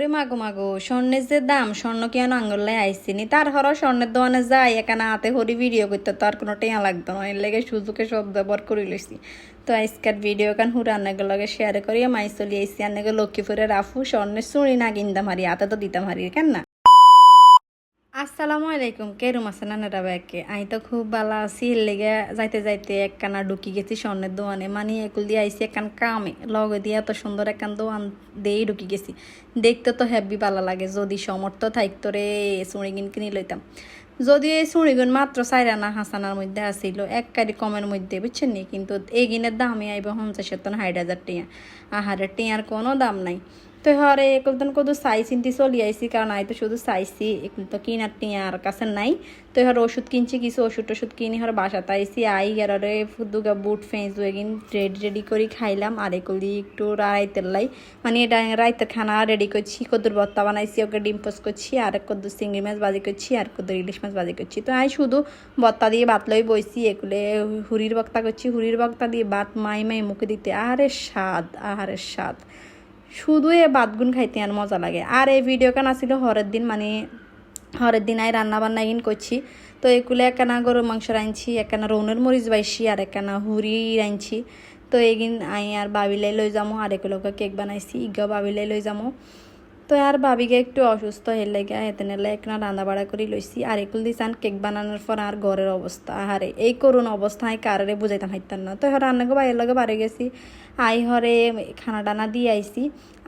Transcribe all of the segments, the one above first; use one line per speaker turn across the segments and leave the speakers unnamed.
ওরে মাগো মাগো, স্বর্ণের যে দাম, স্বর্ণ কি আনো আঙ্গুল্লাই আইসিনি। তার হর স্বর্ণের দোকানে যাই, এখানে হাতে হরি ভিডিও করতে তো আর কোনো টেয়া লাগতো না। এর লেগে সুযোগে সব ব্যবহার করে লইছি। তো আজকের ভিডিও কান হুরা আন্নাগুলো লগে শেয়ার করিয়া মাই চলি আইসি আন্নাকে লক্ষ্মীপুরের রাফু স্বর্ণের চুড়ি না কিনতাম হারি হাতে তো দিতাম হারি কেন না? আসসালামু আলাইকুম। কেরুম আছেন আনারা ব্যাকে আমি তো খুব ভালো আছি। লেগে যাইতে যাইতে একখানা ঢুকি গেছি স্বর্ণের দোকানে মানে একুল দিয়ে আইসি একখান কামে। লগে দিয়ে এত সুন্দর একখান দোকান দিয়েই ঢুকি গেছি। দেখতে তো হেভি ভালো লাগে। যদি সমর্থ থাকতো রে চুড়ি কিন লইতাম। যদি এই চুড়িগুন মাত্র চাইরানা হাসানার মধ্যে আসিল এক কারি কমের মধ্যে, বুঝছেন নি? কিন্তু এই গিনের দামে আইব পঞ্চাশের তন হাইট হাজার টিয়া। আহারে, টিয়ার কোনো দাম নাই। তো হরে একুলতন কদু সাই চিনতে চলি আইসি, কারণ আই তো শুধু চাইছি একুল তো কিনার টিয়ার কাছে নাই। তো হর, ওষুধ কিনছি, কিছু ওষুধ টষুধ কিনি, হর, বাসাতে আইসি, আই গেরে ফুদুগা বুট, ফেঁস এগিন রেডি রেডি করে খাইলাম, আর একুল একটু রাইতের লাই। মানে এটা রাইতের খানা রেডি করছি কদ্দুর ভর্তা বানাইছি, ওকে ডিম পোস করছি, আর কদ্দুর চিংড়ি মাছ বাজি করছি, আর কদ্দুর ইলিশ মাছ বাজি করছি। তো আই শুধু ভর্তা দিয়ে ভাত লই বইছি এগুলে হুরির বক্তা করছি, হুরির বক্তা দিয়ে ভাত মাই মাই মুখে দিতে আরে স্বাদ, আহারে স্বাদ। শুধু এ বাদগুন খাইতে আর মজা লাগে। আর এই ভিডিও কেন আসিল? হরের দিন মানে হরের দিন আই রান্না বান্না ইন করছি। তো এগুলো একখানা গরুর মাংস রাঁধছি একখানা রৌনের মরিচ বাইছি আর একখানা হুড়ি রাঁধছি। তো এগিন আই আর বাবিলাই লই যামো, আর এগুলোকে কেক বানাইছি, ইগা বাবিলাই লই যামো। তো আর ভাবিকে একটু অসুস্থ হয়ে লেগে হেতে নেলে একনা রান্না বাড়া করে লইছি আর এগুলো দিয়েছেন কেক বানানোর পর আর ঘরের অবস্থা আহারে এই করুন অবস্থায় কারে বুঝাইতাম হাইতাম না তো হর রান্নাকে বাইরের লগে বাড়ি গেছি। আই হরে খানা টানা দিয়ে আইছি।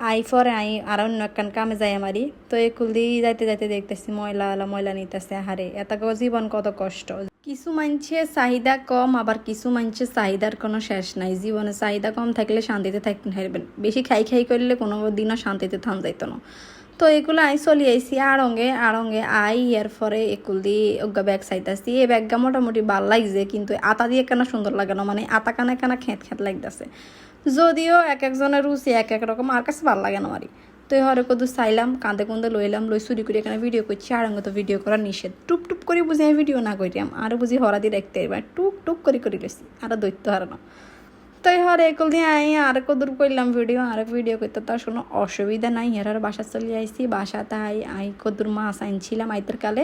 আই পরে আই আর অন্য একখান কামে যাই আমারই তো একুল দিয়ে যাইতে যাইতে দেখতেছি ময়লা ময়লা নিতেছে আহারে এত জীবন কত কষ্ট। কিছু মানছে চাহিদা কম আবার কিছু মানছে চাহিদার কোনো শেষ নাই জীবনে চাহিদা কম থাকলে শান্তিতে থাকতে বেশি খাই খাই করলে কোনো দিনও শান্তিতে থাম যাইত না তো এগুলো আই চলি আইসি আড়ঙ্গে আড়ঙ্গে আই ইয়ার পরে একুল দিয়ে ওগা ব্যাগ চাইতাছি এই ব্যাগটা মোটামুটি ভালো লাগছে কিন্তু আতা দিয়ে কেন সুন্দর লাগে না মানে আতা কানে কানা খেত খেত লাগতেছে যদিও এক একজনের রুচি এক এক রকম আর কাছে ভালো লাগে না আমারই তো হরে কদু চাইলাম কাঁদে কুন্দে লইলাম, লই চুরি করে এখানে ভিডিও করছি, আর তো ভিডিও করা নিষেধ। টুপ টুপ করে বুঝি ভিডিও না করিলাম আরও বুঝি হরা দিয়ে দেখতে এবার টুক টুক করে করে লইছি আরও দৈত্য হারানো তো হরে একল দিয়ে আই, আর কদুর করলাম ভিডিও আর ভিডিও করতে তার কোনো অসুবিধা নাই হেরার বাসা চলে আইসি বাসাতে আই আই কদুর মাছ আনছিলাম আইতের কালে।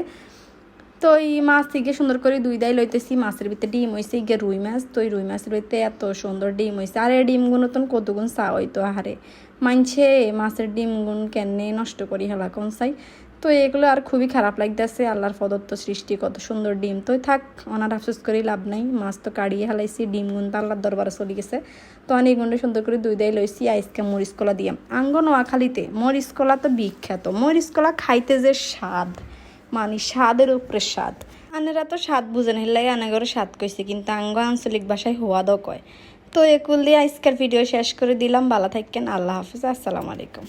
তো এই মাছ থেকে সুন্দর করে দুই দাই লইতেছি, মাছের ভিতরে ডিম হয়েছে গিয়ে রুই মাছ, তো রুই মাছের ভিতরে এত সুন্দর ডিম হয়েছে আর এই ডিমগুলো তো কতগুণ চা হইতো আহারে? মানছে মাছের ডিমগুণ কেনে নষ্ট করি হেলা কোন চাই? তো এগুলো আর খুবই খারাপ লাগতেছে, আল্লাহর প্রদত্ত সৃষ্টি, কত সুন্দর ডিম। তো থাক ওনার আফসোস করে লাভ নাই, মাছ তো কাড়িয়ে হালাইছি ডিম গুণ তো আল্লাহর দরবারে চলে গেছে। তো অনেক গুণটা সুন্দর করে দুই দাই লইছি আইসকে মরিচ কলা দিয়াম আঙ্গ নোয়াখালীতে মরিচ তো বিখ্যাত, মরিচ কলা খাইতে যে স্বাদ। মানে স্বাদের উপরে স্বাদ। আনেরা তো স্বাদ বুঝে হেলাই আনাগর স্বাদ কইছে, কিন্তু আঙ্গ আঞ্চলিক ভাষায় হওয়াদও কয়। তো একুল দিয়ে আজকের ভিডিও শেষ করে দিলাম, ভালো থাকেন আল্লাহ হাফিজ, আসসালামু আলাইকুম।